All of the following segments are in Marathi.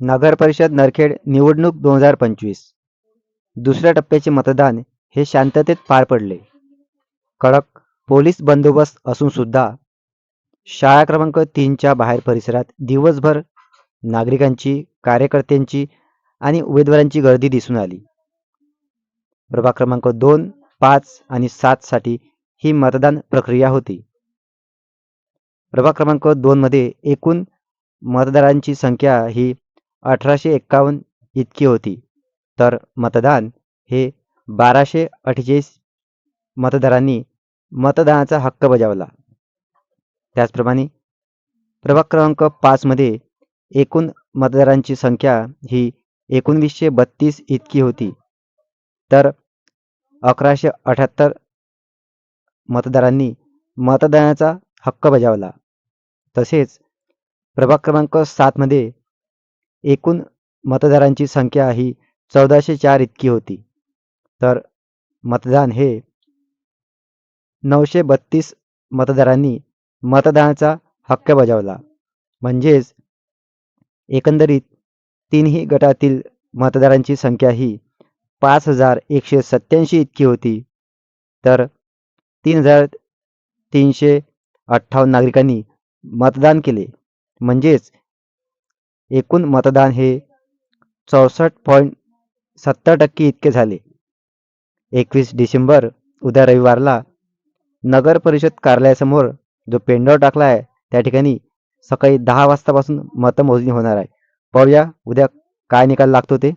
नगर परिषद नरखेड निवडणूक दोन हजार पंचवीस. दुसऱ्या टप्प्याचे मतदान हे शांततेत पार पडले. कडक पोलीस बंदोबस्त असून सुद्धा शाळा क्रमांक तीनच्या बाहेर परिसरात दिवसभर नागरिकांची कार्यकर्त्यांची आणि उमेदवारांची गर्दी दिसून आली. प्रभाग क्रमांक दोन पाच आणि सात साठी ही मतदान प्रक्रिया होती. प्रभाग क्रमांक दोन मध्ये एकूण मतदारांची संख्या ही अठराशे एक्कावन्न इतकी होती. तर मतदान हे बाराशे अठ्ठेचाळीस मतदारांनी मतदानाचा हक्क बजावला. त्याचप्रमाणे प्रभाग क्रमांक पाचमध्ये एकूण मतदारांची संख्या ही एकोणवीसशे बत्तीस इतकी होती. तर अकराशे अठ्याहत्तर मतदारांनी मतदानाचा हक्क बजावला. तसेच प्रभाग क्रमांक सातमध्ये एकूण मतदारांची संख्या ही चौदाशे चार इतकी होती. तर मतदान हे नऊशे बत्तीस मतदारांनी मतदानाचा हक्क बजावला. म्हणजेच एकंदरीत तीनही गटातील मतदारांची संख्या ही पाच हजार एकशे सत्याऐंशी इतकी होती. तर तीन हजार तीनशे अठ्ठावन्न नागरिकांनी मतदान केले. म्हणजेच एकूण मतदान हे चौसष्ट पॉईंट सत्तर टक्के इतके झाले. एकवीस डिसेंबर उद्या रविवारला नगर परिषद कार्यालयासमोर जो पेंडॉल टाकला आहे त्या ठिकाणी सकाळी दहा वाजतापासून मतमोजणी होणार आहे. पाहूया उद्या काय निकाल लागतो ते.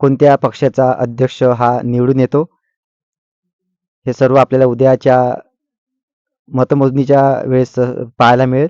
कोणत्या पक्षाचा अध्यक्ष हा निवडून येतो? हे सर्व आपल्याला उद्याच्या मतमोजणीच्या वेळेस पाहायला मिळेल.